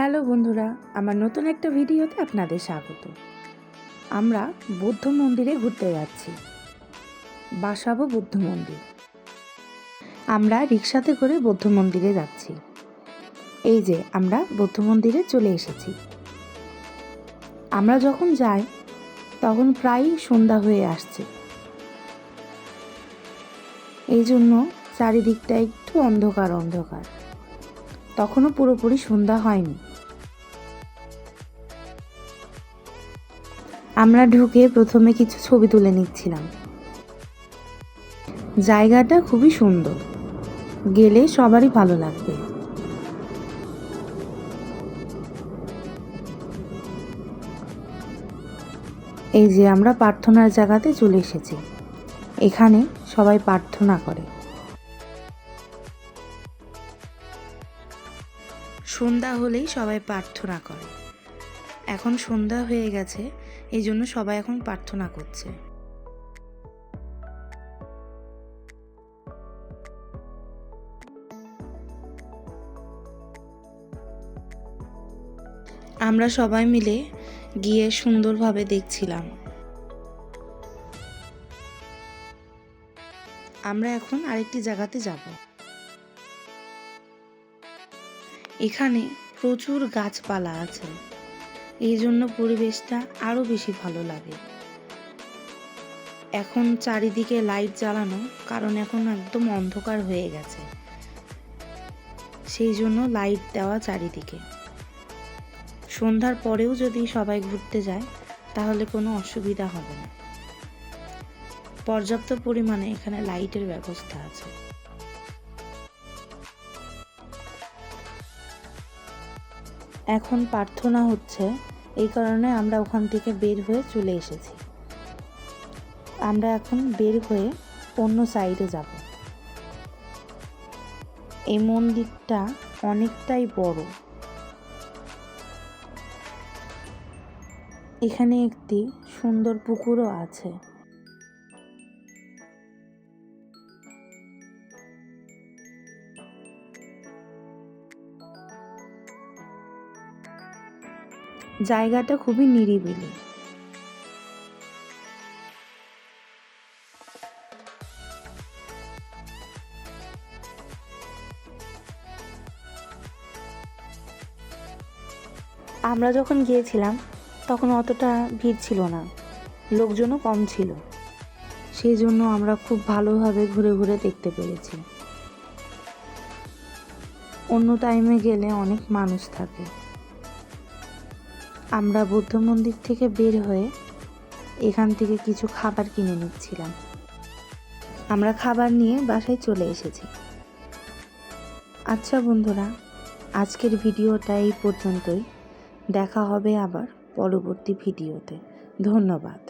Hello বন্ধুরা, আমার নতুন একটা ভিডিওতে আপনাদের স্বাগত। আমরা বৌদ্ধ মন্দিরে ঘুরতে যাচ্ছি। বাসাবো বৌদ্ধ মন্দির। আমরা রিক্সাতে করে বৌদ্ধ মন্দিরে যাচ্ছি। এই যে আমরা বৌদ্ধ মন্দিরে চলে এসেছি। আমরা যখন যাই, তখন প্রায়ই সন্ধ্যা হয়ে আসছে। এই জন্য চারিদিকটা একটু অন্ধকার অন্ধকার। তখনও পুরোপুরি সন্ধ্যা হয়নি। আমরা ঢুকে প্রথমে কিছু ছবি তুলে নিচ্ছিলাম। জায়গাটা খুবই সুন্দর। গেলে সবারই ভালো লাগবে। এই যে আমরা প্রার্থনার জায়গাতে চলে এসেছি। এখানে সবাই প্রার্থনা করে। সন্ধ্যা হলেই সবাই প্রার্থনা করে। এখন সন্ধ্যা হয়ে গেছে। এই জন্য সবাই এখন প্রার্থনা করছে। আমরা সবাই মিলে গিয়ে সুন্দরভাবে দেখছিলাম। আমরা এখন আরেকটি জায়গাতে যাব। এখানে প্রচুর গাছপালা আছে। এই জন্য পরিবেশটা আরও বেশি ভালো লাগে। এখন চারিদিকে লাইট জ্বালানো কারণ এখন একদম অন্ধকার হয়ে গেছে। সেই জন্য লাইট দেওয়া চারিদিকে। সন্ধ্যার পরেও যদি সবাই ঘুরতে যায়, তাহলে কোনো অসুবিধা হবে না। পর্যাপ্ত পরিমাণে এখানে লাইটের ব্যবস্থা আছে। এখন প্রার্থনা হচ্ছে এই কারণে আমরা ওখান থেকে বের হয়ে চলে এসেছি। আমরা এখন বের হয়ে অন্য সাইডে যাব। এই মন্দিরটা অনেকটাই বড়। এখানে একটি সুন্দর পুকুরও আছে। জায়গাটা খুবই নিরিবিলি। আমরা যখন গিয়েছিলাম, তখন অতটা ভিড় ছিল না। লোকজনও কম ছিল। সেই জন্য আমরা খুব ভালোভাবে ঘুরে ঘুরে দেখতে পেরেছি। অন্য টাইমে গেলে অনেক মানুষ থাকে। আমরা বৌদ্ধ মন্দির থেকে বের হয়ে এখান থেকে কিছু খাবার কিনে নিচ্ছিলাম। আমরা খাবার নিয়ে বাসায় চলে এসেছি। আচ্ছা বন্ধুরা, আজকের ভিডিওটা এই পর্যন্তই। দেখা হবে আবার পরবর্তী ভিডিওতে। ধন্যবাদ।